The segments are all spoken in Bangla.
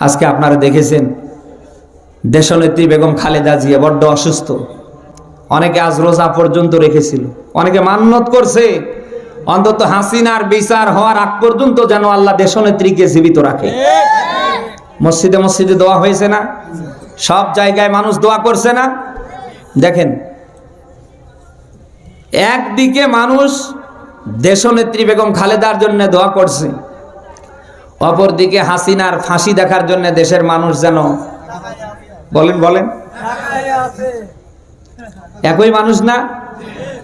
আজকে আপনারা দেখেছেন দেশনেত্রী বেগম খালেদা জিয়া বড্ড অসুস্থ। অনেকে আজ রোজা পর্যন্ত রেখেছিল। অনেকে মান্যত করছে। অন্তত হাসিনার বিচার হওয়ার আগ পর্যন্ত যেন আল্লাহ দেশনেত্রীকে জীবিত রাখে। মসজিদে মসজিদে দোয়া হয়েছে না? সব জায়গায় মানুষ দোয়া করছে না? দেখেন, একদিকে মানুষ দেশনেত্রী বেগম খালেদার জন্য দোয়া করছে। অপরদিকে হাসিনার ফাঁসি দেখার জন্য দেশের মানুষ যেন বলেন বলেন। একই মানুষ না?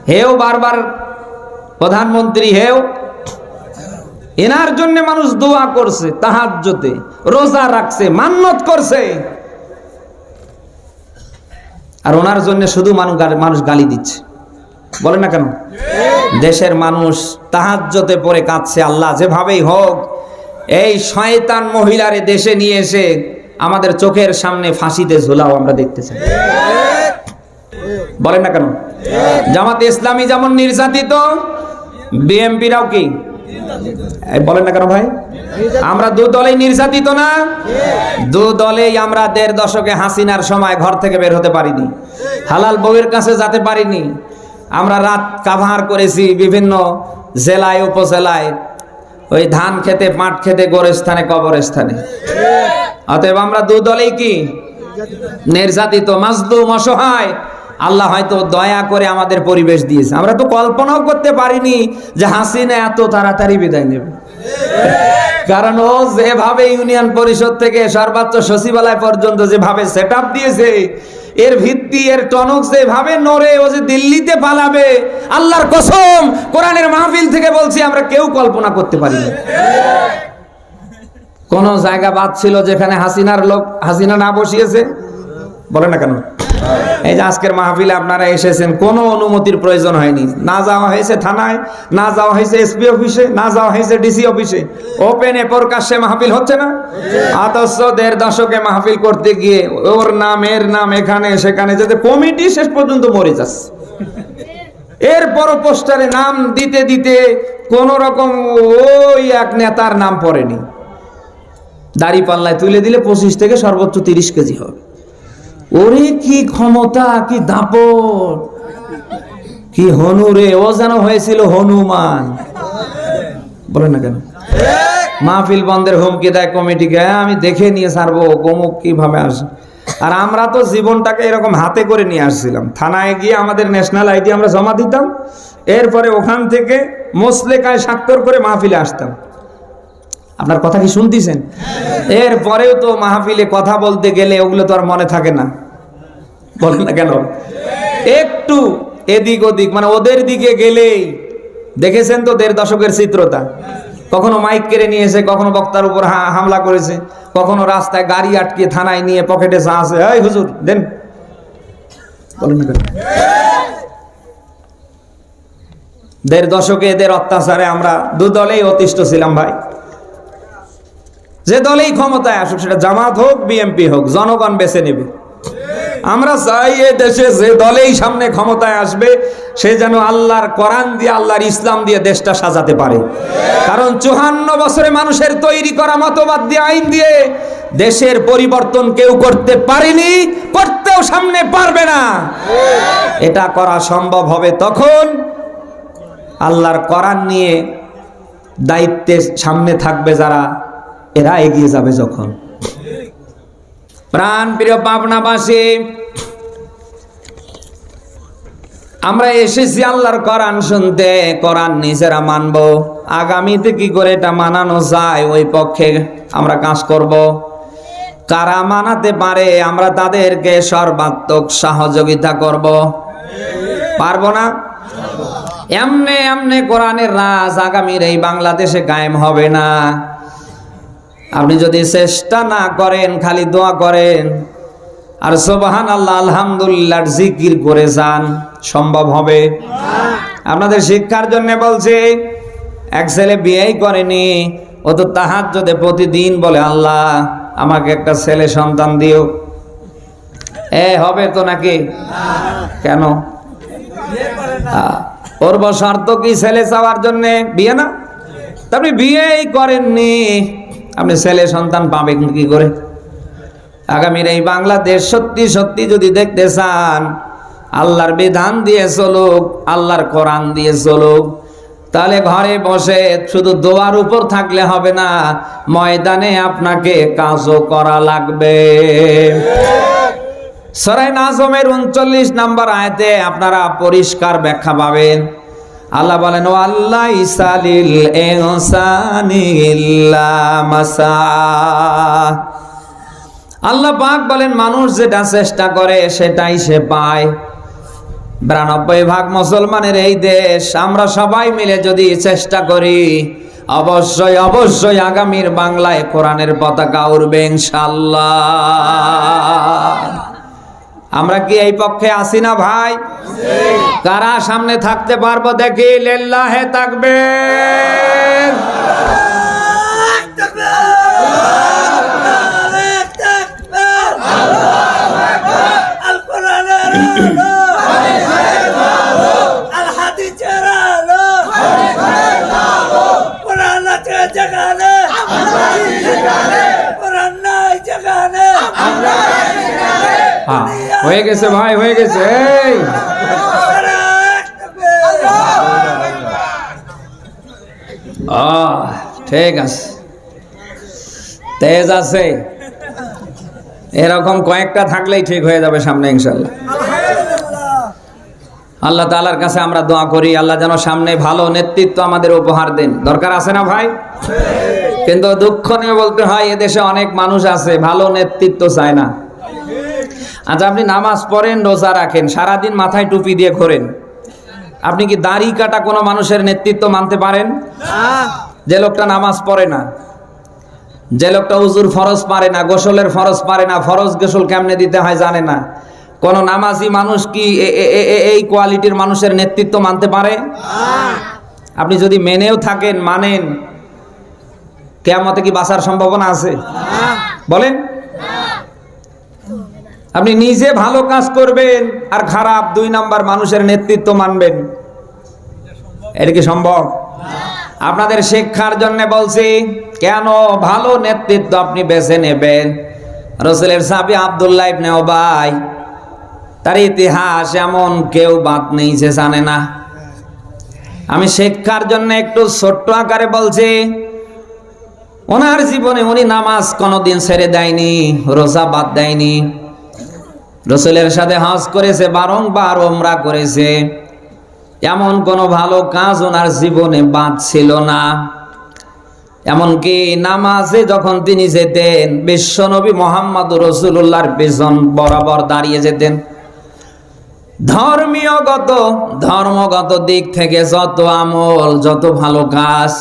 হেও বারবার প্রধানমন্ত্রী হেও। এনার জন্য মানুষ দোয়া করছে তাহাজ্জতে রোজা রাখছে মান্যত করছে। আর ওনার জন্য শুধু মানুষ মানুষ গালি দিচ্ছে। বলেন না কেন? দেশের মানুষ তাহাজ্জতে পরে কাঁদছে আল্লাহ যেভাবেই হোক এই শয়তান মহিলারে দেশে নিয়ে এসে আমাদের চোখের সামনে ফাঁসিতে ঝোলাও আমরা দেখতে চাই। বলেন না কেন? জামাতে ইসলামী যেমন নির্যাতিত, বিএমপিরাও কি? বলেন না কেন ভাই? আমরা দু দলেই নির্যাতিত না? দু দলেই আমরা দেড় দশকে হাসিনার সময় ঘর থেকে বের হতে পারিনি। হালাল বউয়ের কাছে যেতে পারিনি। আমরা রাত কাভার করেছি বিভিন্ন জেলায়, উপজেলায়। ওই ধান খেতে পাট খেতে, গোরস্থানে, কবরস্থানে। অতএব আমরা দু দলেই কি? নির্যাতিত, মাজলুম, অসহায়। আল্লাহ হয়তো দয়া করে আমাদের পরিবেশ দিয়েছে। আমরা তো কল্পনাও করতে পারিনি যে হাসিনা এত তাড়াতাড়ি বিদায় নেবে। কারণ ও যেভাবে ইউনিয়ন পরিষদ থেকে সর্বোচ্চ সচিবালয় পর্যন্ত যেভাবে সেট দিয়েছে, এর ভিত্তি, এর টনক যেভাবে নড়ে, ও যে দিল্লিতে পালাবে, আল্লাহর কসম, কোরআনের মাহফিল থেকে বলছি আমরা কেউ কল্পনা করতে পারিনি। কোন জায়গা বাদ ছিল যেখানে হাসিনার লোক, হাসিনা না বসিয়েছে? বলে না কেন? এই যে আজকের মাহফিলে আপনারা এসেছেন, কোনো অনুমতির প্রয়োজন হয়নি। না যাওয়া হয়েছে থানায়, না যাওয়া হয়েছে এসপি অফিসে, না যাওয়া হয়েছে ডিসি অফিসে। ওপেনে প্রকাশ্যে মাহফিল হচ্ছে না। অথচ দেড় দশকে মাহফিল করতে গিয়ে ওর নাম, এর নাম, এখানে, সেখানে যাতে কমিটি শেষ পর্যন্ত মরে যাচ্ছে। এরপরও পোস্টারে নাম দিতে দিতে কোন রকম ওই এক নেতার নাম পড়েনি। দাড়ি পাল্লায় তুলে দিলে পঁচিশ থেকে সর্বোচ্চ তিরিশ কেজি হবে। ওরে কি ক্ষমতা কি দাপট। কি হনু রে ও যেন হয়েছিল হনুমান। বলে না কেন? মাহফিল বন্ধের হুমকি দেয় কমিটিকে হ্যাঁ, আমি দেখে নিয়ে ছাড়বো অমুক কীভাবে আসে আর আমরা তো জীবনটাকে এরকম হাতে করে নিয়ে আসছিলাম। থানায় গিয়ে আমাদের ন্যাশনাল আইডি আমরা জমা দিতাম এরপরে ওখান থেকে মোসলেকায় স্বাক্ষর করে মাহফিলে আসতাম। আপনার কথা কি শুনতেছেন? এরপরেও তো মাহফিলে কথা বলতে গেলে ওগুলো তো আর মনে থাকে না। বলেন না কেন? একটু এদিক ওদিক মানে ওদের দিকে গেলেই, দেখেছেন তো দেড় দশকের চিত্রতা কখনো মাইক কেড়ে নিয়েছে, কখনো বক্তার উপর হামলা করেছে, কখনো রাস্তায় গাড়ি আটকে থানায় নিয়ে পকেটে চা আছে, এই হুজুর, দেন। দেড় দশকে এদের অত্যাচারে আমরা দুদলেই অতিষ্ঠ ছিলাম ভাই। যে দলেই ক্ষমতায় আসুক, সেটা জামাত হোক বিএমপি হোক, জনগণ বেছে নেবে। আমরা চাই এ দেশে যে দলেই সামনে ক্ষমতায় আসবে, সে যেন আল্লাহর কোরআন দিয়ে, আল্লাহর ইসলাম দিয়ে দেশটা সাজাতে পারে। কারণ চুহান্ন বছরে মানুষের তৈরি করা মতবাদ দিয়ে, আইন দিয়ে দেশের পরিবর্তন কেউ করতে পারেনি, করতেও সামনে পারবে না। এটা করা সম্ভব হবে তখন আল্লাহর কোরআন নিয়ে দায়িত্বের সামনে থাকবে যারা এরা এগিয়ে যাবে যখন। প্রাণ প্রিয় পাবনাবাসী আমরা এসেছি আল্লাহর কোরআন শুনতে, কোরআন নিজেরা মানব। আগামীতে কি করে এটা মানানো যায়, ওই পক্ষে আমরা কাজ করব। কারা মানাতে পারে, আমরা তাদেরকে সর্বাত্মক সহযোগিতা করব। পারব না? এমনে এমনে কোরআনের রাজ আগামীর এই বাংলাদেশে কায়েম হবে না। আপনি যদি চেষ্টা না করেন, খালি দোয়া করেন, আর সোবাহান আল্লাহ আলহামদুলিল্লাহ, জিকির করে যান, সম্ভব হবে? আপনাদের শিক্ষার জন্য বলছে, এক ছেলে বিয়েই করেনি, ও তো তাহার যদি প্রতিদিন বলে, আল্লাহ, আমাকে একটা ছেলে সন্তান দিও। এ, হবে তো নাকি? কেন? ওর শর্ত কি ছেলে চাওয়ার জন্য? বিয়ে না? তা আপনি বিয়েই করেননি। আপনি ছেলে সন্তান পাবেন কি করে? আগামীর এই বাংলাদেশ সত্যি সত্যি যদি দেখতে চান, আল্লাহর বিধান দিয়ে চলুক, আল্লাহর কোরআন দিয়ে চলুক, তাহলে ঘরে বসে শুধু দোয়ার উপর থাকলে হবে না, ময়দানে আপনাকে কাজও করা লাগবে। সরাই নাজমের উনচল্লিশ নাম্বার আয়তে আপনারা পরিষ্কার ব্যাখ্যা পাবেন। আল্লাহ বলেন ও আল্লাহ ইসালিল মাসা। আল্লাহ পাক বলেন, মানুষ যেটা চেষ্টা করে, সেটাই সে পায়। বিরানব্বই ভাগ মুসলমানের এই দেশ, আমরা সবাই মিলে যদি চেষ্টা করি, অবশ্যই অবশ্যই আগামীর বাংলায় কোরআনের পতাকা উড়বে ইনশাল্লাহ আমরা কি এই পক্ষে আসি না ভাই? কারা সামনে থাকতে পারব দেখি? লেল্লাহে থাকবে হ্যাঁ, গেছে ভাই হয়ে গেছে এই। ঠিক আছে। তেজ আছে। এরকম কয়েকটা থাকলেই ঠিক হয়ে যাবে সামনে ইনশাল্লাহ আল্লাহ তালার কাছে আমরা দোয়া করি আল্লাহ যেন সামনে ভালো নেতৃত্ব আমাদের উপহার দেন। দরকার আছে না ভাই? কিন্তু দুঃখ নিয়ে বলতে হয় এদেশে অনেক মানুষ আছে ভালো নেতৃত্ব চায় না। আচ্ছা আপনি নামাজ পড়েন, রোজা রাখেন, সারাদিন মাথায় টুপি দিয়ে ঘোরেন। আপনি কি দাড়ি কাটা কোনো মানুষের নেতৃত্ব মানতে পারেন? যে লোকটা নামাজ পড়ে না, যে লোকটা উজুর ফরজ পারে না, গোসলের ফরজ পারে না, ফরজ গোসল কেমনে দিতে হয় জানে না। কোন নামাজি মানুষ কি এই কোয়ালিটির মানুষের নেতৃত্ব মানতে পারে? আপনি যদি মেনেও থাকেন, মানেন, কেয়ামতে কি বাঁচার সম্ভাবনা আছে? বলেন। আপনি নিজে ভালো কাজ করবেন আর খারাপ দুই নাম্বার মানুষের নেতৃত্ব মানবেন। এটা কি সম্ভব? আপনাদের শিক্ষার জন্য বলছি, কেন ভালো নেতৃত্ব আপনি বেছে নেবেন? রসুলের সাবি আবদুল্লাহ ইবনে ওবাই তার ইতিহাস এমন কেউ বাদ নেই যে জানে না। আমি শিক্ষার জন্য একটু ছোট্ট আকারে বলছি, ওনার জীবনে উনি নামাজ কোনোদিন ছেড়ে দেয়নি, রোজা বাদ দেয়নি। রসুলের সাথে হজ করেছে, বারংবার ওমরা করেছে। এমন কোনো ভালো কাজ ওনার জীবনে বাদ ছিল না। এমনকি নামাজে যখন তিনি যেতেন বিশ্বনবী মোহাম্মদ রসুল্লাহর পেছন বরাবর দাঁড়িয়ে যেতেন। ধর্মীয়গত, ধর্মগত দিক থেকে যত আমল, যত ভালো কাজ,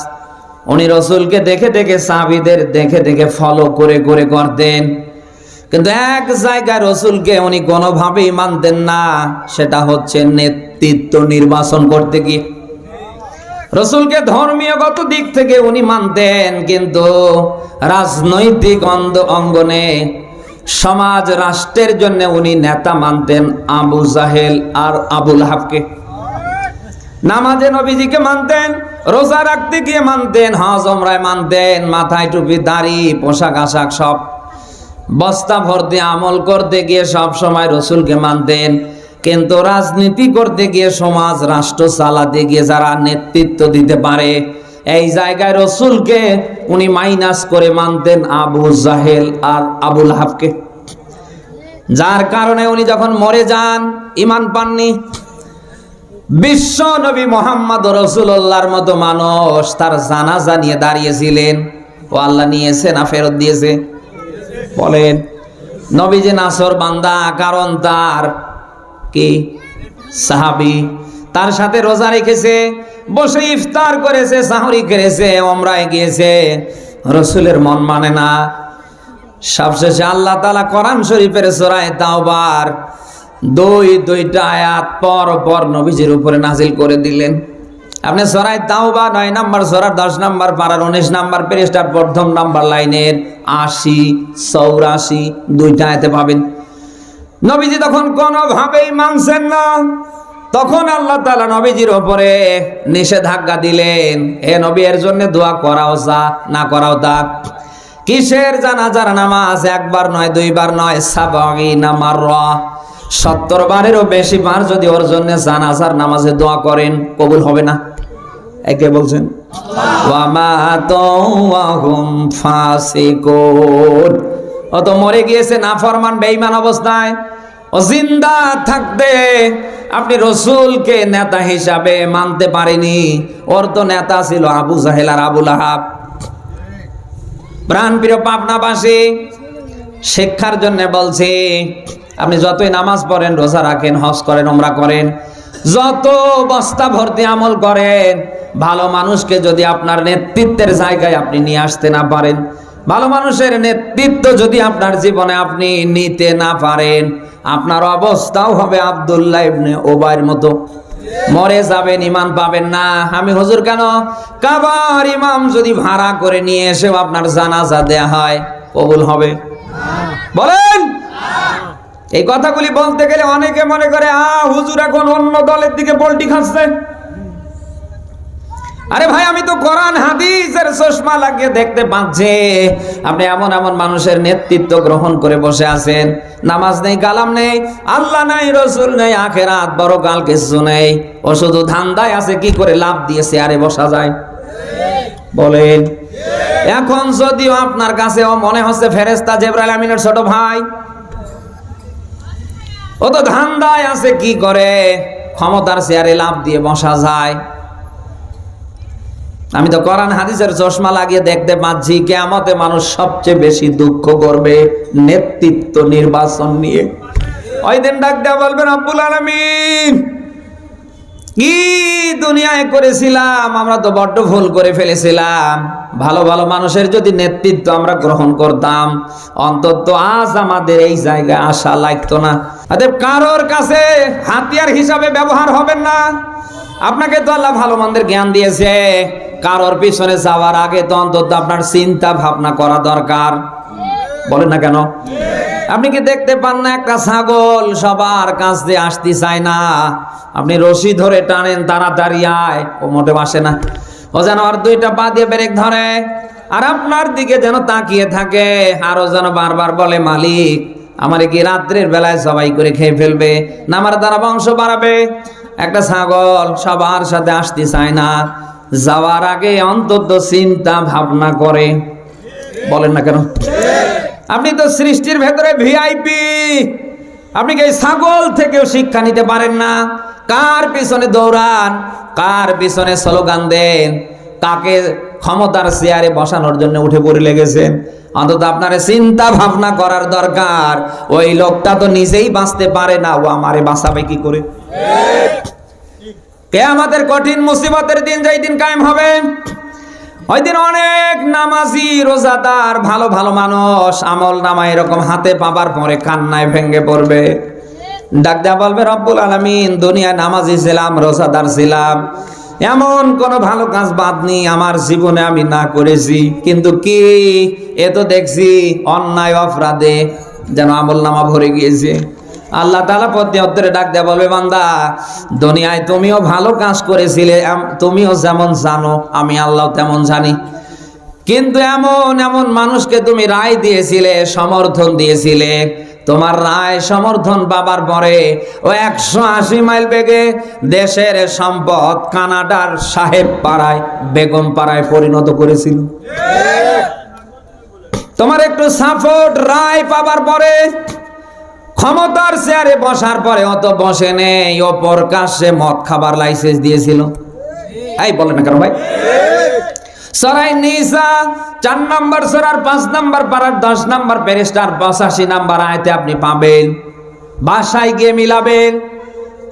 উনি রসুলকে দেখে দেখে সাবিদের দেখে দেখে ফলো করে করে করতেন। কিন্তু এক জায়গায় রসুলকে উনি কোনোভাবেই মানতেন না, সেটা হচ্ছে নেতৃত্ব নির্বাচন করতে গিয়ে। রসুলকে ধর্মীয়গত দিক থেকে উনি মানতেন, কিন্তু রাজনৈতিক অন্ধ অঙ্গনে, সমাজ রাষ্ট্রের জন্য উনি নেতা মানতেন আবু জাহেল আর আবুল হাবকে। নামাজে নবীজিকে মানতেন, রোজা রাখতে গিয়ে মানতেন, হজ ওমরায় মানতেন, মাথায় টুপি, দাড়ি, পোশাক, আশাক সব। বস্তা ভর্তি আমল করতে গিয়ে সব সময় রসুলকে মানতেন। কিন্তু রাজনীতি করতে গিয়ে সমাজ, রাষ্ট্র চালাতে গিয়ে যারা নেতৃত্ব দিতে পারে, এই জায়গায় রসুলকে উনি মাইনাস করে মানতেন আবু জাহেল আর আবুল হাফকে যার কারণে উনি যখন মরে যান, ইমান পাননি। বিশ্ব নবী মোহাম্মদ রসুল্লাহর মতো মানুষ তার জানাজা নিয়ে দাঁড়িয়েছিলেন। ও আল্লাহ নিয়েছে না ফেরত দিয়েছে? বলেন, নবীজি নাসর বান্দা, কারণ তার কি? সাহাবি। তার সাথে রোজা রেখেছে, বসে ইফতার করেছে, সাহরি করেছে, ওমরায় গিয়েছে। রসুলের মন মানে না। সবশেষে আল্লাহ তালা কোরআন শরীফের সোরায় তাওবার দুই, দুইটা আয়াত পর পর নবীজির উপরে নাজিল করে দিলেন। আপনি সরাই তাও বা নয় নাম্বার সরার দশ নাম্বার, পাড়ার উনিশ নাম্বার পেরিস্টার প্রথম নাম্বার লাইনের আশি, চৌরাশি দুইটা এতে পাবেন। নবীজি তখন কোনোভাবেই মানছেন না। তখন আল্লাহ তালা নবীজির ওপরে নিষেধাজ্ঞা দিলেন। হে নবী, এর জন্য দোয়া করাও যা, না করাও তা। কিসের জানাজার নামাজ? একবার নয়, দুইবার নয় সাবাগি নামার সত্তর বারেরও বেশি বার যদি ওর জন্য জানাজার নামাজে দোয়া করেন, কবুল হবে না? একে বলছেন ও তো মরে গিয়েছে, নাফরমান, বেঈমান অবস্থায়। ও জিন্দা থাকতে আপনি রসুলকে নেতা হিসাবে মানতে পারেনি। ওর তো নেতা ছিল আবু জাহেল আর আবুল আহাব। প্রাণপ্রিয় পাবনাবাসী শিক্ষার জন্য বলছি, আপনি যতই নামাজ পড়েন, রোজা রাখেন, হজ করেন ওমরা করেন, যত বস্তা ভর্তি আমল করেন, ভালো মানুষকে যদি আপনার নেতৃত্বের জায়গায় আপনি নিয়ে আসতে না পারেন, ভালো মানুষের নেতৃত্ব যদি আপনার জীবনে আপনি নিতে না পারেন, আপনার অবস্থাও হবে আবদুল্লাহ ইবনে ওবাইর মতো। মরে যাবেন, ইমান পাবেন না। আমি হুজুর কেন? কাবার ইমাম যদি ভাড়া করে নিয়ে এসেও আপনার জানাজা দেয়া হয়, কবুল হবে। বলেন? এই কথাগুলি বলতে গেলে অনেকে মনে করে, আ, হুজুর এখন অন্য দলের দিকে পল্টি খাচ্ছে। আরে ভাই, আমি তো কোরআন, হাদিসের চশমা লাগিয়ে দেখতে পাচ্ছি। আপনি এমন এমন মানুষের নেতৃত্ব গ্রহণ করে বসে আছেন। নামাজ নেই, কালাম নেই, আল্লাহ নাই, রসুল নেই, আখেরাত বড় কাল কিছু নেই। ও শুধু ধান্দায় আছে, কি করে লাভ দিয়েছে, আরে বসা যায়। বলেন। এখন যদিও আপনার কাছে মনে হচ্ছে ফেরেস্তা জেবরাইল আমিনের ছোট ভাই, ও তো ধান্দায় আছে, কি করে? ক্ষমতার চেয়ারে লাভ দিয়ে বসা যায়। আমি তো কোরআন হাদিসের চশমা লাগিয়ে দেখতে পাচ্ছি, কেয়ামতে মানুষ সবচেয়ে বেশি দুঃখ করবে নেতৃত্ব নির্বাচন নিয়ে। ওই দিন ডাক দেওয়া বলবেন আব্বুল আলমিন, কি দুনিয়ায় করেছিলাম? আমরা তো বড্ড ভুল করে ফেলেছিলাম। ভালো ভালো মানুষের যদি নেতৃত্ব আমরা গ্রহণ করতাম, অন্তত আজ আমাদের এই জায়গায় আসা লাগতো না। অতএব কারোর কাছে হাতিয়ার হিসাবে ব্যবহার হবেন না। আপনাকে তো আল্লাহ ভালো মন্দের জ্ঞান দিয়েছে। কারোর পিছনে যাওয়ার আগে তো অন্তত আপনার চিন্তা ভাবনা করা দরকার। বলেন না কেন? আপনি কি দেখতে পান না একটা ছাগল সবার কাছ দিয়ে আসতে চায় না? আপনি রশি ধরে টানেন, তাড়াতাড়ি আয়। ও মোটে আসে না। ও যেন আর দুইটা পা দিয়ে ব্রেক ধরে। আর আপনার দিকে যেন তাকিয়ে থাকে, আরও যেন বারবার বলে, মালিক, আমার কি রাত্রের বেলায় সবাই করে খেয়ে ফেলবে? না আমার দ্বারা বংশ বাড়াবে? একটা ছাগল সবার সাথে আসতে চায় না। যাওয়ার আগে অন্তত চিন্তা ভাবনা করে। বলেন না কেন? আপনি তো সৃষ্টির ভেতরে ভিআইপি আপনি কি ছাগল থেকেও শিক্ষা নিতে পারেন না? কার পিছনে দৌড়ান? কার পিছনে স্লোগান দেন? কাকে ক্ষমতার চেয়ারে বসানোর জন্য উঠে পড়ে লেগেছেন? অন্তত আপনার চিন্তা ভাবনা করার দরকার। ওই লোকটা তো নিজেই বাঁচতে পারে না। ও আমারে বাঁচাবে কি করে? কে আমাদের কঠিন মুসিবতের দিন যেই দিন কায়েম হবে? ওই দিন অনেক নামাজি, রোজাদার, ভালো ভালো মানুষ আমল নামা এরকম হাতে পাবার পরে কান্নায় ভেঙ্গে পড়বে। ডাক দেয়া বলবে, রব্বুল আলমিন, দুনিয়ায় নামাজি ছিলাম, রোজাদার ছিলাম। এমন কোন ভালো কাজ বাদ নেই, আমার জীবনে আমি না করেছি। কিন্তু কি? এ তো দেখছি অন্যায়, অপরাধে যেন আমল নামা ভরে গিয়েছে। আল্লাহ তালা পদ্মে ডাক দেয়া বলবে, বান্দা, দুনিয়ায় তুমিও ভালো কাজ করেছিলে তুমিও যেমন জানো, আমি আল্লাহ তেমন জানি। কিন্তু এমন এমন মানুষকে তুমি রায় দিয়েছিলে, সমর্থন দিয়েছিলে। তোমার রায় সমর্থন পাবার পরে ও একশো আশি মাইল বেগে দেশের সম্পদ কানাডার সাহেব পাড়ায়, বেগম পাড়ায় পরিণত করেছিল। তোমার একটু সাপোর্ট রায় পাবার পরে, ক্ষমতার চেয়ারে বসার পরে অত বসে নেই ও প্রকাশ্যে মদ খাবার লাইসেন্স দিয়েছিল। এই বলেন না কেন ভাই? সরাই নিসা, চার নম্বর সরার, পাঁচ নম্বর পাড়ার, দশ নম্বর প্যারিস্টার পঁচাশি নাম্বার আয়তে আপনি পাবেন। বাসায় গিয়ে মিলাবেন।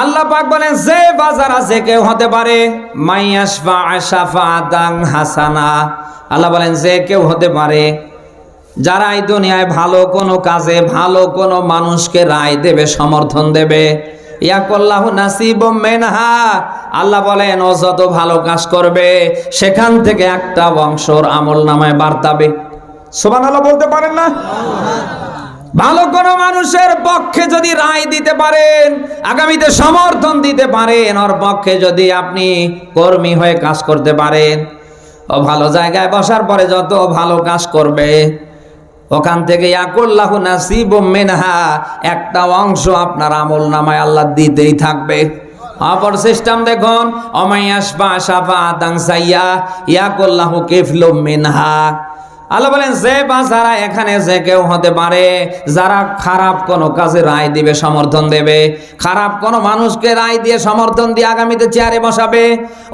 আল্লাহ পাক বলেন, যে বাজার আছে কেউ হতে পারে শাফাআতান হাসানা। আল্লাহ বলেন, যে কেউ হতে পারে, যারা এই দুনিয়ায় ভালো কোনো কাজে, ভালো কোনো মানুষকে রায় দেবে, সমর্থন দেবে। মেনহা। আল্লাহ বলেন, ও যত ভালো কাজ করবে, সেখান থেকে একটা বংশর আমল নামায় বার্তাবে। সোমান আল্লাহ বলতে পারেন না? ভালো কোনো মানুষের পক্ষে যদি রায় দিতে পারেন, আগামীতে সমর্থন দিতে পারেন, ওর পক্ষে যদি আপনি কর্মী হয়ে কাজ করতে পারেন, ও ভালো জায়গায় বসার পরে যত ভালো কাজ করবে, ওখান থেকে ইয়াকুল্লাহ নাসিব মেনহা, একটা অংশ আপনার আমল নামায় আল্লাহ দিতেই থাকবে। অপর সিস্টেম দেখুন অমাইয়াসবা সাফা দাংসাইয়া ইয়াকুল্লাহ কেফলু মিনহা। আল্লাহ বলেন, যে বা যারা এখানে, যে কেউ হতে পারে, যারা খারাপ কোনো কাজে রায় দিবে, সমর্থন দেবে, খারাপ কোনো মানুষকে রায় দিয়ে সমর্থন দিয়ে আগামীতে চেয়ারে বসাবে,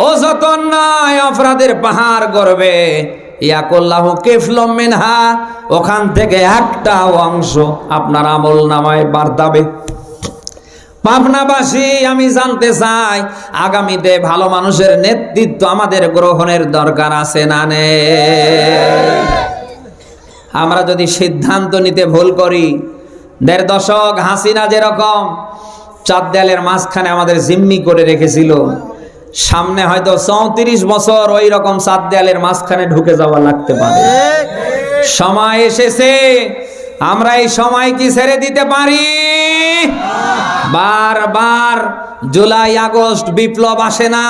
ও যত নয় অপরাধের পাহাড় করবে ইয়াকুল্লাহ কেফলম মিনহা, ওখান থেকে একটা অংশ আপনার আমল নামায় বার্তাবে পাবনাবাসী আমি জানতে চাই আগামীতে ভালো মানুষের নেতৃত্ব আমাদের গ্রহণের দরকার আছে না আমরা যদি সিদ্ধান্ত নিতে ভুল করি দেড় দশক হাসিনা যেরকম চার দেয়ালের মাঝখানে আমাদের জিম্মি করে রেখেছিল সামনে হয়তো চৌত্রিশ বছর ওই রকম চার দেয়ালের মাঝখানে ঢুকে যাওয়া লাগতে পারে। সময় এসেছে আমরা এই সময় কি ছেড়ে দিতে পারি। বারবার জুলাই আগস্ট বিপ্লব আসে না।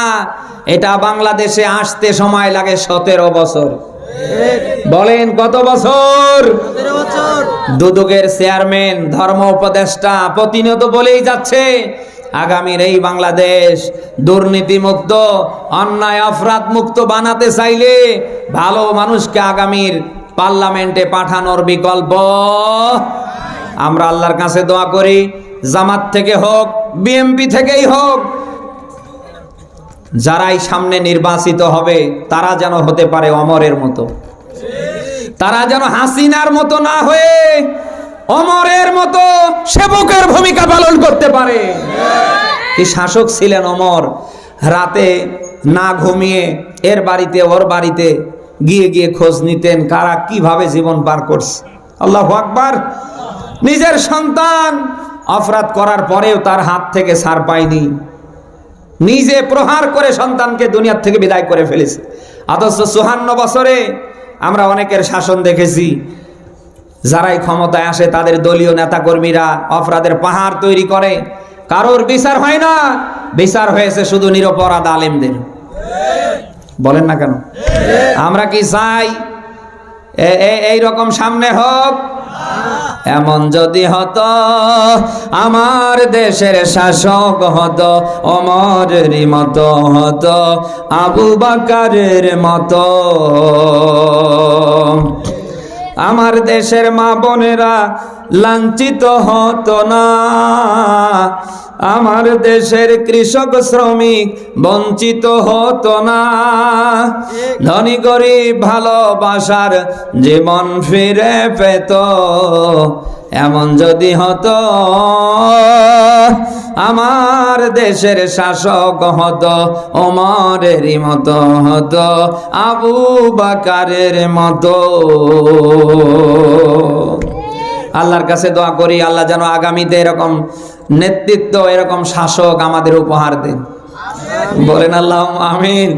এটা বাংলাদেশে আসতে সময় লাগে সতেরো বছর। বলেন কত বছর? দুদকের চেয়ারম্যান ধর্ম উপদেষ্টা প্রতিনিয়ত বলেই যাচ্ছে আগামীর এই বাংলাদেশ দুর্নীতি মুক্ত অন্যায় অপরাধ মুক্ত বানাতে চাইলে ভালো মানুষকে আগামীর পার্লামেন্টে পাঠানোর বিকল্প আমরা আল্লাহর কাছে দোয়া করি, জামাত থেকে হোক বিএমপি থেকেই হোক, যারাই সামনে নির্বাচিত হবে, তারা যেন হতে পারে অমরের মতো। তারা যেন হাসিনার মতো না হয়ে অমরের মতো সেবকের ভূমিকা পালন করতে পারে। কি শাসক ছিলেন অমর? রাতে না ঘুমিয়ে এর বাড়িতে, ওর বাড়িতে গিয়ে গিয়ে খোঁজ নিতেন কারা কীভাবে জীবন পার করছে। আল্লাহ আকবার। নিজের সন্তান অপরাধ করার পরেও তার হাত থেকে সার পায়নি। নিজে প্রহার করে সন্তানকে দুনিয়ার থেকে বিদায় করে ফেলেছে। অথচ চুহান্ন বছরে আমরা অনেকের শাসন দেখেছি। যারাই ক্ষমতায় আসে, তাদের দলীয় নেতাকর্মীরা অপরাধের পাহাড় তৈরি করে। কারোর বিচার হয় না, বিচার হয়েছে শুধু নিরপরাধ আলেমদের। বলেন না কেন? আমরা কি চাই এই রকম সামনে হোক? এমন যদি হতো, আমার দেশের শাসক হতো, অমরের মতো হতো, আবু বাকারের মতো। আমার দেশের মা বোনেরা লাঞ্ছিত হতো না। আমার দেশের কৃষক, শ্রমিক বঞ্চিত হতো না। ধনী, গরিব, ভালোবাসার জীবন ফিরে পেত। এমন যদি হতো, আমার দেশের শাসক হতো, ওমরেরই মতো হতো, আবু বাকারের মতো। আল্লাহর কাছে দোয়া করি, আল্লাহ যেন আগামীতে এরকম নেতৃত্ব, এরকম শাসক আমাদের উপহার দেন। বলেন আল্লাহ আমিন।